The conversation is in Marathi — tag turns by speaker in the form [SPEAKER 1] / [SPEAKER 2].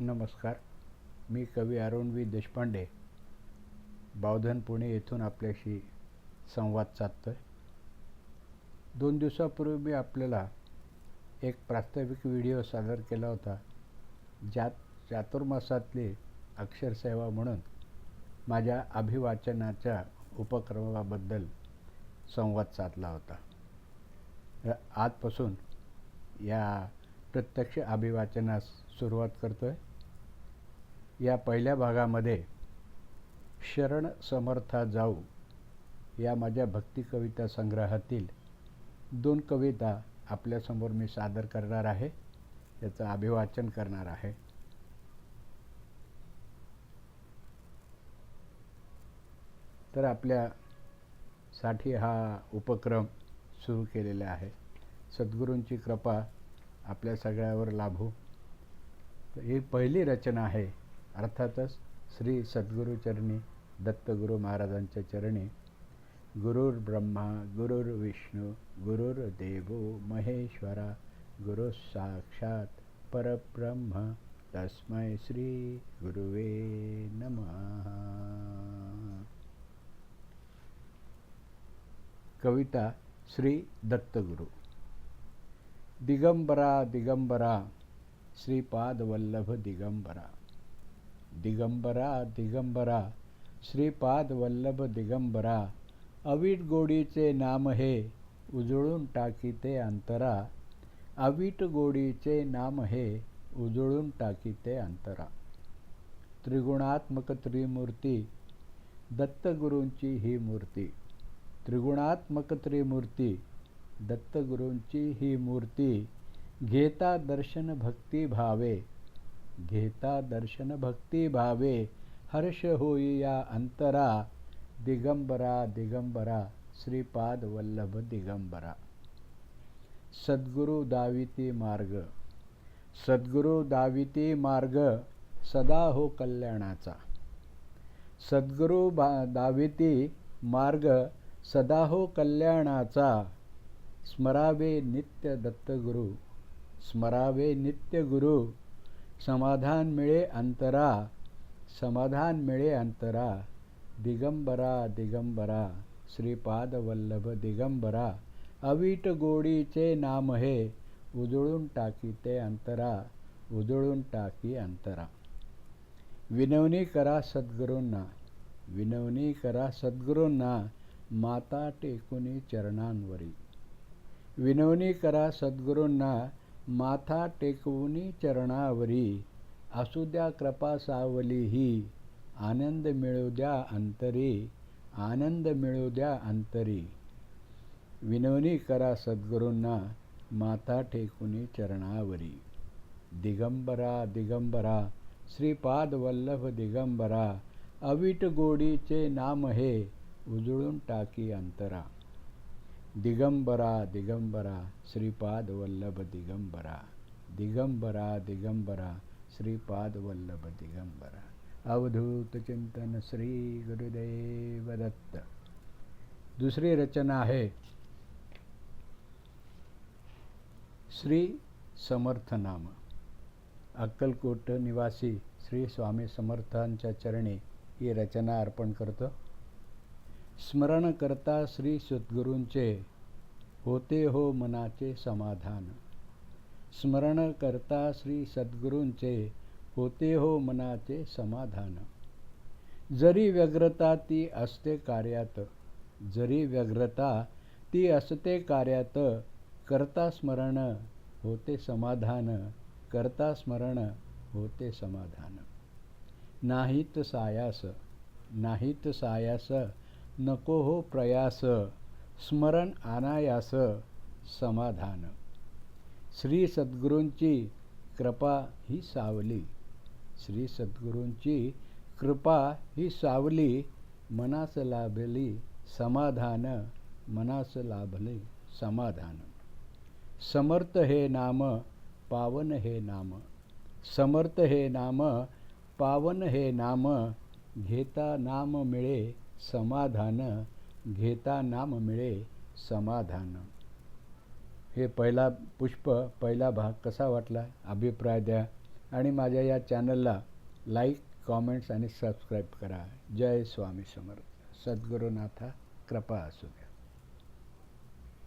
[SPEAKER 1] नमस्कार. मी कवी अरुणवी देशपांडे. बावधन पुणे येथून आपल्याशी संवाद साधतो आहे दोन दिवसापूर्वी मी आपल्याला एक प्रास्ताविक व्हिडिओ सादर केला होता ज्यात चातुर्मासातली अक्षरसेवा म्हणून माझ्या अभिवाचनाच्या उपक्रमाबद्दल संवाद साधला होता. आजपासून या प्रत्यक्ष अभिवाचनास सुरुवात करतो आहे या पहिल्या भागामध्ये शरण समर्था जाऊ या माझ्या भक्ती कविता संग्रहातील दोन कविता आपल्यासमोर मी सादर करणार आहे. याचं अभिवाचन करणार आहे. तर आपल्यासाठी हा उपक्रम सुरू केलेला आहे. सद्गुरूंची कृपा आपल्या सगळ्यावर लाभू. ही पहिली रचना आहे. अर्थातच श्री सद्गुरूचरणी दत्तगुरू महाराजांच्या चरणी गुरुर ब्रह्मा गुरुर विष्णू गुरुर देवो महेश्वरा गुरु साक्षात परब्रह्म तस्मै श्री गुरुवे नमः। कविता श्री दत्तगुरु। दिगंबरा दिगंबरा श्रीपादवल्लभ दिगंबरा। दिगंबरा दिगंबरा. श्रीपाद वल्लभ दिगंबरा. अवीट गोडीचे नाम हे उजळून टाकीते अंतरा. अवीट गोडीचे नाम हे उजळून टाकीते अंतरा. त्रिगुणात्मक त्रिमूर्ती दत्तगुरूंची ही मूर्ती. त्रिगुणात्मक त्रिमूर्ती दत्तगुरूंची ही मूर्ती. घेता दर्शन भक्ती भावे. घेता दर्शन भक्ती भावे हर्ष होई या अंतरा दिगंबरा दिगंबरा श्रीपाद वल्लभ दिगंबरा. सद्गुरु दाविती मार्ग. सद्गुरु दाविती मार्ग सदा हो कल्याणाचा. सद्गुरु बा दाविती मार्ग सदा हो कल्याणाचा. स्मरावे नित्य दत्तगुरु. स्मरावे नित्य गुरु. समाधान मिळे अंतरा समाधान मिळे अंतरा दिगंबरा दिगंबरा श्रीपादवल्लभ दिगंबरा अवीट गोडीचे नाम हे उजळून टाकी ते अंतरा उजळून टाकी अंतरा. विनवणी करा सद्गुरूंना विनवणी करा सद्गुरूंना माता टेकुनी चरणांवरी. विनवणी करा सद्गुरूंना माथा टेकवुनी चरणावरी असू द्या कृपा सावली ही आनंद मिळू द्या अंतरी आनंद मिळू द्या अंतरी. विनवणी करा सद्गुरूंना माथा टेकुनी चरणावरी. दिगंबरा दिगंबरा श्रीपाद वल्लभ दिगंबरा अवीट गोडीचे नाम हे उजळून टाकी अंतरा. दिगंबरा दिगंबरा श्रीपाद वल्लभ दिगंबरा दिगंबरा दिगंबरा श्रीपाद वल्लभ दिगंबरा। अवधूत चिंतन श्री गुरुदेव दत्त। दुसरी रचना आहे श्री समर्थ नाम अक्कलकोट निवासी श्री स्वामी समर्थांच्या चरणी ही रचना अर्पण करतो. स्मरण करता श्री सद्गुरूंचे होते हो मनाचे समाधान. स्मरण करता श्री सद्गुरूंचे होते हो मनाचे समाधान. जरी व्यग्रता ती असते कार्यात जरी व्यग्रता ती असते कार्यात करता स्मरण होते समाधान करता स्मरण होते समाधान. नाहीत सायास नाहीत सायास नको हो प्रयास स्मरण अनायास समाधान. श्री सद्गुरूंची कृपा ही सावली. श्री सद्गुरूंची कृपा ही सावली मनास लाभली समाधान मनास लाभले समाधान. समर्थ हे नाम पावन हे नाम. समर्थ हे नाम पावन हे नाम घेता नाम मिळे समाधान घेता नाम मिळे समाधान. हे पहिला पुष्प पहिला भाग कसा वाटला? अभिप्राय द्या. आणि माझ्या या चॅनलला लाईक कॉमेंट्स आणि सबस्क्राईब करा. जय स्वामी समर्थ. सद्गुरुनाथा कृपा असू